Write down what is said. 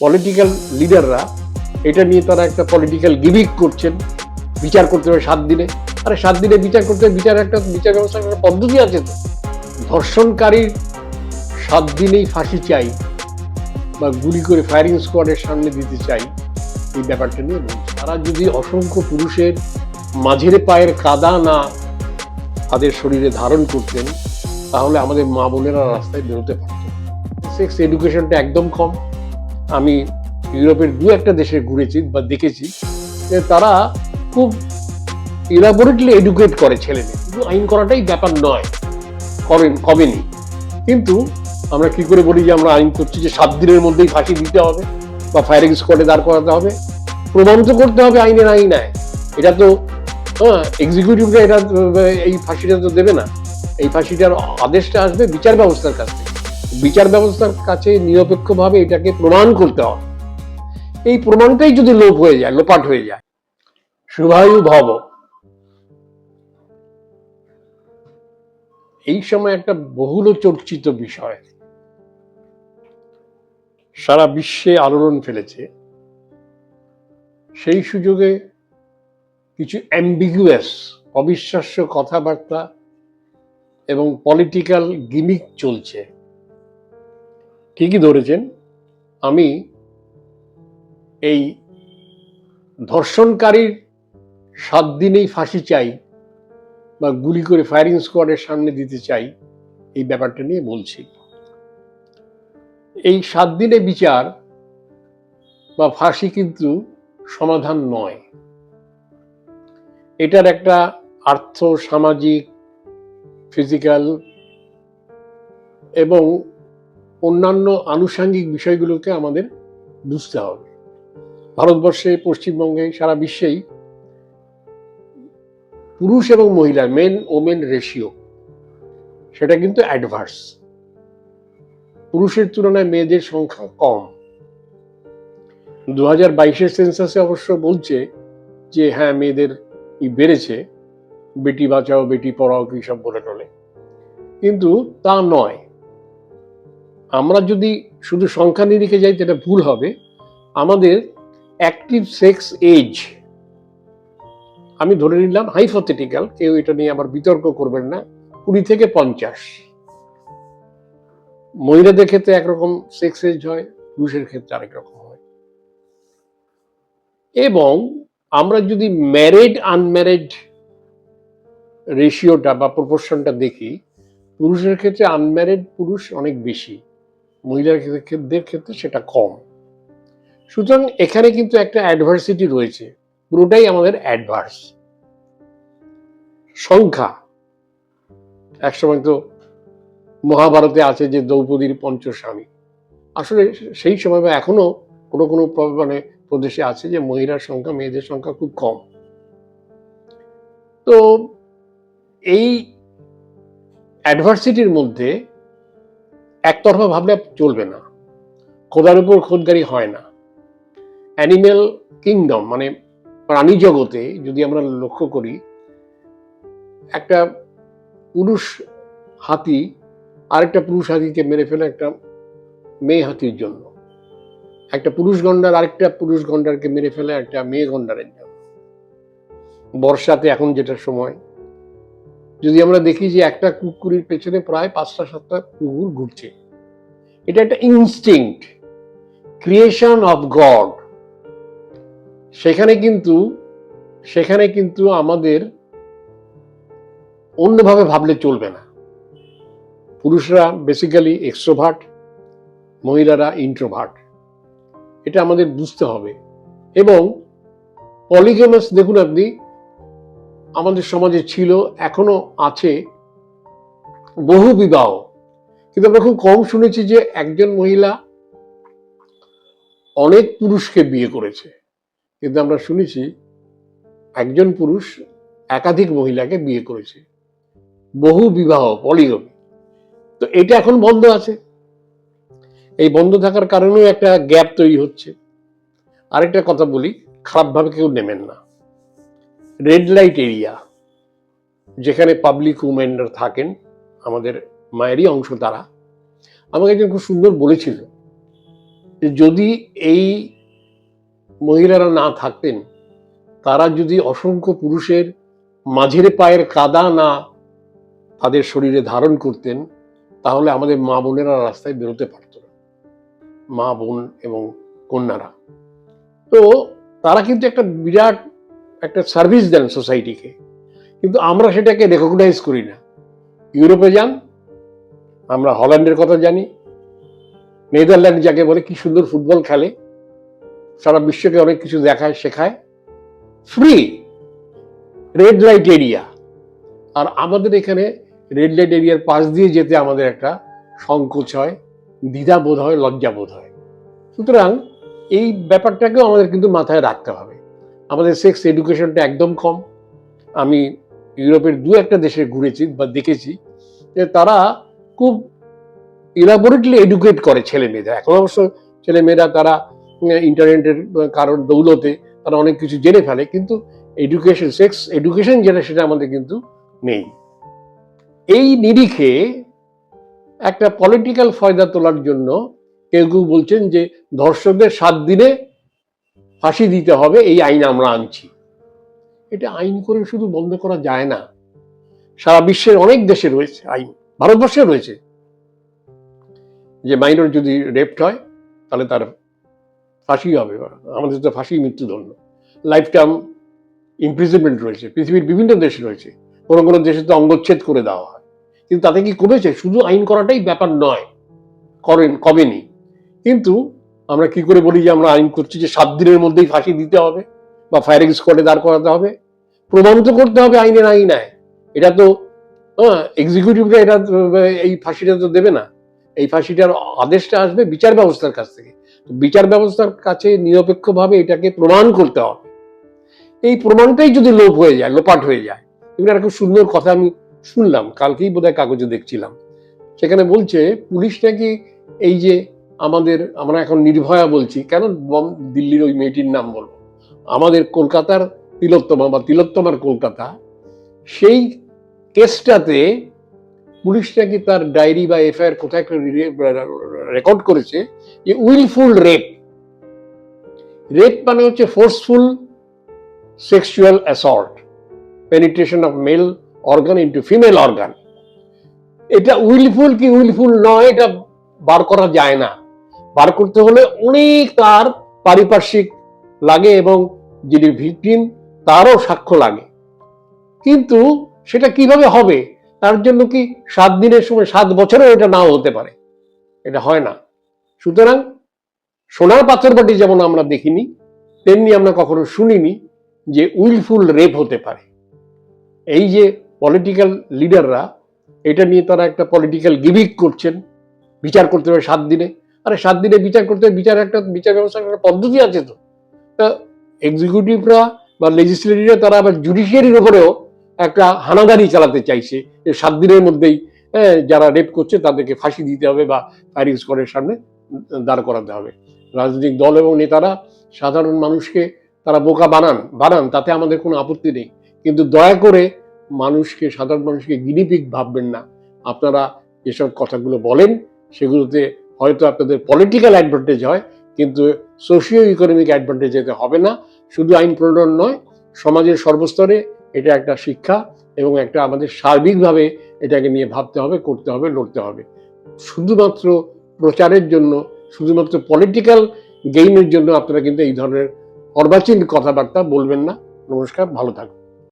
Political লিডাররা এটা নিয়ে তারা একটা পলিটিক্যাল গিমিক করছেন, বিচার করতে হবে সাত দিনে। আরে সাত দিনে বিচার করতে বিচার একটা বিচার ব্যবস্থার একটা পদ্ধতি আছে তো। ধর্ষণকারীর সাত দিনেই ফাঁসি চাই বা গুলি করে ফায়ারিং স্কোয়াডের সামনে দিতে চাই, এই ব্যাপারটা নিয়ে বলছি। তারা যদি অসংখ্য পুরুষের মাঝের পায়ের কাদা না তাদের শরীরে ধারণ করতেন, তাহলে আমাদের মা বোনেরা রাস্তায় বেরোতে পারত সেক্স এডুকেশনটা একদম কম। আমি ইউরোপের দু একটা দেশে ঘুরেছি বা দেখেছি যে তারা খুব ইলাবোরেটলি এডুকেট করে ছেলেদের। কিন্তু আইন করাটাই ব্যাপার নয়, করেন কবেনি কিন্তু আমরা কি করে বলি যে আমরা আইন করছি যে সাত দিনের মধ্যেই ফাঁসি দিতে হবে বা ফায়ারিং স্কোয়াডে দাঁড় করাতে হবে? প্রমাণিত করতে হবে আইনের আইন আয় এটা তো হ্যাঁ এক্সিকিউটিভরা এটা, এই ফাঁসিটা তো দেবে না। এই ফাঁসিটার আদেশটা আসবে বিচার ব্যবস্থার কাছ থেকে। বিচার ব্যবস্থার কাছে নিরপেক্ষভাবে এটাকে প্রমাণ করতে হবে। এই প্রমাণটাই যদি লোপ হয়ে যায়, লোপাট হয়ে যায় শুভায়ু ভব। এই সময় একটা বহুল চর্চিত বিষয়। সারা বিশ্বে আলোড়ন ফেলেছে। সেই সুযোগে কিছু অ্যাম্বিগুয়াস অবিশ্বাস্য কথাবার্তা এবং পলিটিক্যাল গিমিক চলছে। ঠিকই ধরেছেন। আমি এই ধর্ষণকারীর সাত দিনেই ফাঁসি চাই বা গুলি করে ফায়ারিং স্কোয়াডের সামনে দিতে চাই, এই ব্যাপারটা নিয়ে বলছি। এই সাত দিনে বিচার বা ফাঁসি কিন্তু সমাধান নয়। এটার একটা আর্থ সামাজিক ফিজিক্যাল এবং অন্যান্য আনুষাঙ্গিক বিষয়গুলোকে আমাদের বুঝতে হবে। ভারতবর্ষে, পশ্চিমবঙ্গে, সারা বিশ্বেই পুরুষ এবং মহিলা মেন ওমেন রেশিও সেটা কিন্তু অ্যাডভার্স পুরুষের তুলনায় মেয়েদের সংখ্যা কম। দু হাজার বাইশের সেন্সাসে অবশ্য বলছে যে হ্যাঁ মেয়েদের বেড়েছে, বেটি বাঁচাও, বেটি পড়াও কি সব বলে টলে। কিন্তু তা নয়। আমরা যদি শুধু সংখ্যা নিরিখে যাই, যেটা ভুল হবে, আমাদের অ্যাক্টিভ সেক্স এজ আমি ধরে নিলাম হাইপোথেটিক্যাল কেউ এটা নিয়ে আবার বিতর্ক করবেন না, কুড়ি থেকে পঞ্চাশ। মহিলাদের ক্ষেত্রে একরকম সেক্স এজ হয়, পুরুষের ক্ষেত্রে আরেক রকম হয়। এবং আমরা যদি ম্যারিড আনম্যারিড রেশিওটা বা প্রপোর্শনটা দেখি, পুরুষের ক্ষেত্রে আনম্যারিড পুরুষ অনেক বেশি। মহিলার ক্ষেত্রে সেটা কম। সুতরাং এখানে কিন্তু একটা অ্যাডভার্সিটি রয়েছে। পুরোটাই আমাদের অ্যাডভার্স সংখ্যা। একসময় তো মহাভারতে আছে যে দ্রৌপদীর পঞ্চস্বামী। আসলে সেই সময় বা এখনও কোনো কোনো মানে প্রদেশে আছে যে মহিলার সংখ্যা, মেয়েদের সংখ্যা খুব কম। তো এই অ্যাডভার্সিটির মধ্যে একতরফা ভাবলে চলবে না। খোদার উপর খোদগারি হয় না। অ্যানিমেল কিংডম মানে প্রাণী জগতে যদি আমরা লক্ষ্য করি, একটা পুরুষ হাতি আরেকটা পুরুষ হাতিকে মেরে ফেলে একটা মেয়ে হাতির জন্য। একটা পুরুষ গন্ডার আরেকটা পুরুষ গন্ডারকে মেরে ফেলে একটা মেয়ে গন্ডারের জন্য। বর্ষাতে এখন যেটা সময় যদি আমরা দেখি যে একটা কুকুরের পেছনে প্রায় পাঁচটা সাতটা কুকুর ঘুরছে, এটা একটা ইনস্টিংক্ট ক্রিয়েশন অফ গড সেখানে কিন্তু সেখানে কিন্তু আমাদের অন্যভাবে ভাবলে চলবে না। পুরুষরা বেসিক্যালি এক্সট্রোভার্ট মহিলারা ইন্ট্রোভার্ট এটা আমাদের বুঝতে হবে। এবং পলিগেমাস দেখুন আপনি আমাদের সমাজে ছিল, এখনও আছে, বহু বিবাহ। কিন্তু আমরা খুব কম শুনেছি যে একজন মহিলা অনেক পুরুষকে বিয়ে করেছে। কিন্তু আমরা শুনেছি একজন পুরুষ একাধিক মহিলাকে বিয়ে করেছে। বহু বিবাহ, পলিগমি। তো এটা এখন বন্ধ আছে। এই বন্ধ থাকার কারণেও একটা গ্যাপ তৈরি হচ্ছে। আরেকটা কথা বলি, খারাপভাবে কেউ নেবেন না। রেড লাইট এরিয়া যেখানে পাবলিক উমেনরা থাকেন, আমাদের মায়েরই অংশ তারা, আমাকে একজন খুব সুন্দর বলেছিল যে যদি এই মহিলারা না থাকতেন, তারা যদি অসংখ্য পুরুষের মাঝের পায়ের কাদা না তাদের শরীরে ধারণ করতেন, তাহলে আমাদের মা বোনেরা রাস্তায় বেরোতে পারত না। মা বোন এবং কন্যারা। তো তারা কিন্তু একটা বিরাট একটা সার্ভিস দেন সোসাইটিকে। কিন্তু আমরা সেটাকে রেকগনাইজ করি না। ইউরোপে যান, আমরা হল্যান্ডের কথা জানি, নেদারল্যান্ড যাকে বলে কি সুন্দর ফুটবল খেলে, সারা বিশ্বকে অনেক কিছু দেখায়, শেখায়। ফ্রি রেড লাইট এরিয়া আর আমাদের এখানে রেড লাইট এরিয়ার পাশ দিয়ে যেতে আমাদের একটা সংকোচ হয় দ্বিধা বোধ হয় লজ্জা বোধ হয়। সুতরাং এই ব্যাপারটাকেও আমাদের কিন্তু মাথায় রাখতে হবে। আমাদের সেক্স এডুকেশনটা একদম কম। আমি ইউরোপের দু একটা দেশে ঘুরেছি বা দেখেছি যে তারা খুব ইলাবোরেটলি এডুকেট করে ছেলে মেয়েদের এখন অবশ্য ছেলে মেয়েরা তারা ইন্টারনেটের কারণ দৌলতে তারা অনেক কিছু জেনে ফেলে, কিন্তু এডুকেশন সেক্স এডুকেশন যেটা সেটা আমাদের কিন্তু নেই। এই নিরিখে একটা পলিটিক্যাল ফয়দা তোলার জন্য কেউ কেউ বলছেন যে ধর্ষকদের সাত দিনে ফাঁসি দিতে হবে, এই আইন আমরা আনছি। এটা আইন করে শুধু বন্ধ করা যায় না। সারা বিশ্বের অনেক দেশে রয়েছে আইন, ভারতবর্ষে রয়েছে। যে মাইনর যদি রেপড হয়, তাহলে তার ফাঁসি হবে। আমাদের তো ফাঁসি মৃত্যুদণ্ড। লাইফ টার্ম ইমপ্রিজনমেন্ট রয়েছে, পৃথিবীর বিভিন্ন দেশে রয়েছে। কোনো কোনো দেশে তো অঙ্গচ্ছেদ করে দেওয়া হয়। কিন্তু তাতে কি কমেছে? শুধু আইন করাটাই ব্যাপার নয়, করেন, কমেনি। কিন্তু আমরা কি করে বলি যে আমরা আইন করছি যে সাত দিনের মধ্যেই ফাঁসি দিতে হবে বা ফায়ারিং স্কোয়াডে দাঁড় করাতে হবে? প্রমাণিত করতে হবে আইনের আইনায় এটা তো হ্যাঁ এক্সিকিউটিভরা এটা, এই ফাঁসিটা তো দেবে না। এই ফাঁসিটার আদেশটা আসবে বিচার ব্যবস্থার কাছ থেকে। বিচার ব্যবস্থার কাছে নিরপেক্ষভাবে এটাকে প্রমাণ করতে হবে। এই প্রমাণটাই যদি লোপ হয়ে যায়, লোপাট হয়ে যায় এগুলো একটা সুন্দর কথা আমি শুনলাম, কালকেই বোধহয় কাগজে দেখছিলাম। সেখানে বলছে, পুলিশ নাকি এই যে আমাদের, আমরা এখন নির্ভয়া বলছি, কেন দিল্লির ওই মেয়েটির নাম বলব? আমাদের কলকাতার তিলোত্তমা বা তিলোত্তমার কলকাতা, সেই কেসটাতে পুলিশ নাকি তার ডায়েরি বা এফআইআর কোথায় একটা রেকর্ড করেছে যে উইলফুল রেপ। রেপ মানে হচ্ছে forceful sexual assault, penetration of male organ into female organ. এটা উইলফুল কি উইলফুল নয়, এটা বার করা যায় না। বার করতে হলে অনেক তার পারিপার্শ্বিক লাগে এবং যিনি ভিকটিম, তারও সাক্ষ্য লাগে। কিন্তু সেটা কীভাবে হবে? তার জন্য কি সাত দিনের সময় সাত বছরেও এটা নাও হতে পারে? এটা হয় না। সুতরাং সোনার পাথর বাটি যেমন আমরা দেখিনি, তেমনি আমরা কখনো শুনিনি যে উইলফুল রেপ হতে পারে। এই যে পলিটিক্যাল লিডাররা এটা নিয়ে তারা একটা পলিটিক্যাল গিভিক করছেন। বিচার করতে হবে সাত দিনে। আরে সাত দিনে বিচার করতে বিচার একটা বিচার ব্যবস্থার একটা পদ্ধতি আছে তো। তা এক্সিকিউটিভরা বা লেজিসলেটিভরা তারা আবার জুডিশিয়ারির উপরেও একটা হানাদারি চালাতে চাইছে যে সাত দিনের মধ্যেই হ্যাঁ, যারা রেপ করছে তাদেরকে ফাঁসি দিতে হবে বা ফায়ারিং স্কোয়াডের সামনে দাঁড় করাতে হবে। রাজনৈতিক দল এবং নেতারা সাধারণ মানুষকে তারা বোকা বানান বানান তাতে আমাদের কোনো আপত্তি নেই। কিন্তু দয়া করে মানুষকে সাধারণ মানুষকে গিনিপিক ভাববেন না। আপনারা যেসব কথাগুলো বলেন সেগুলোতে হয়তো আপনাদের পলিটিক্যাল অ্যাডভান্টেজ হয়, কিন্তু সোশিও ইকোনমিক অ্যাডভান্টেজ এতে হবে না। শুধু আইন প্রণয়ন নয়, সমাজের সর্বস্তরে এটা একটা শিক্ষা এবং একটা আমাদের সার্বিকভাবে এটাকে নিয়ে ভাবতে হবে, করতে হবে, লড়তে হবে। শুধুমাত্র প্রচারের জন্য, শুধুমাত্র পলিটিক্যাল গেইনের জন্য আপনারা কিন্তু এই ধরনের অর্বাচীন কথাবার্তা বলবেন না। নমস্কার, ভালো থাকবেন।